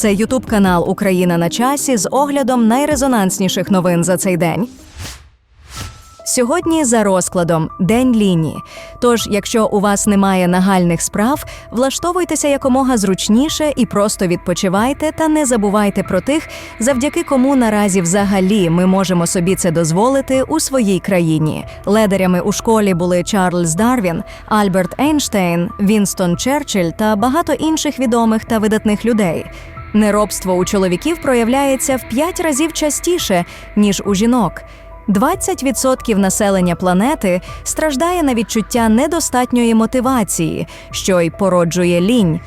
Це Ютуб канал Україна на часі з оглядом найрезонансніших новин за цей день. Сьогодні за розкладом День лінії. Тож, якщо у вас немає нагальних справ, влаштовуйтеся якомога зручніше і просто відпочивайте та не забувайте про тих, завдяки кому наразі взагалі ми можемо собі це дозволити у своїй країні. Ледарями у школі були Чарльз Дарвін, Альберт Ейнштейн, Вінстон Черчилль та багато інших відомих та видатних людей. Неробство у чоловіків проявляється в п'ять разів частіше ніж у жінок. 20% населення планети страждає на відчуття недостатньої мотивації, що й породжує лінь.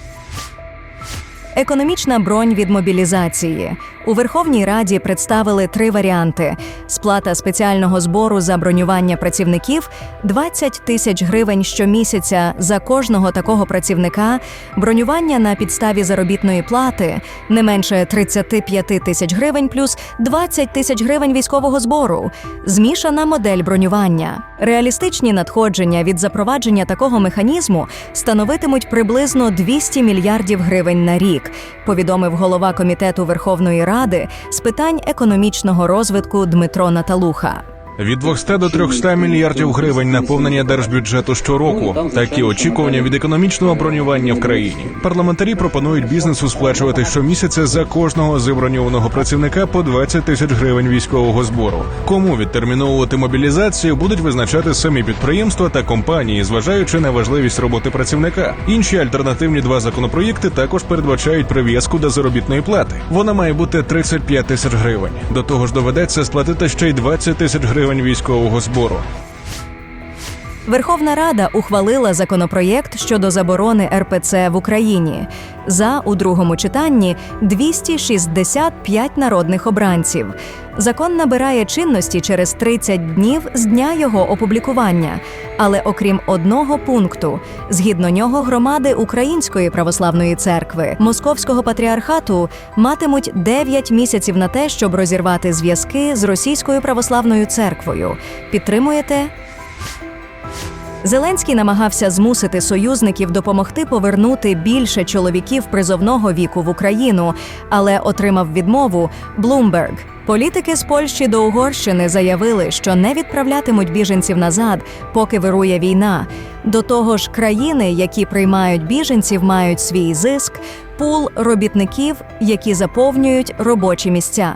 Економічна бронь від мобілізації. У Верховній Раді представили три варіанти: сплата спеціального збору за бронювання працівників 20 тисяч гривень щомісяця за кожного такого працівника, бронювання на підставі заробітної плати не менше 35 тисяч гривень плюс 20 тисяч гривень військового збору, змішана модель бронювання. Реалістичні надходження від запровадження такого механізму становитимуть приблизно 200 мільярдів гривень на рік, повідомив голова комітету Верховної Ради з питань економічного розвитку Дмитро Наталуха. Від 200 до 300 мільярдів гривень наповнення держбюджету щороку. Такі очікування від економічного бронювання в країні. Парламентарі пропонують бізнесу сплачувати щомісяця за кожного заброньованого працівника по 20 тисяч гривень військового збору. Кому відтерміновувати мобілізацію будуть визначати самі підприємства та компанії, зважаючи на важливість роботи працівника. Інші альтернативні два законопроєкти також передбачають прив'язку до заробітної плати. Вона має бути 35 тисяч гривень. До того ж, доведеться сплатити ще й 20 тисяч гривень військового збору. Верховна Рада ухвалила законопроєкт щодо заборони РПЦ в Україні. За у другому читанні 265 народних обранців. Закон набирає чинності через 30 днів з дня його опублікування. Але окрім одного пункту, згідно нього громади Української православної церкви Московського патріархату матимуть 9 місяців на те, щоб розірвати зв'язки з Російською православною церквою. Підтримуєте? Зеленський намагався змусити союзників допомогти повернути більше чоловіків призовного віку в Україну, але отримав відмову Bloomberg. Політики з Польщі до Угорщини заявили, що не відправлятимуть біженців назад, поки вирує війна. До того ж, країни, які приймають біженців, мають свій зиск, пул робітників, які заповнюють робочі місця.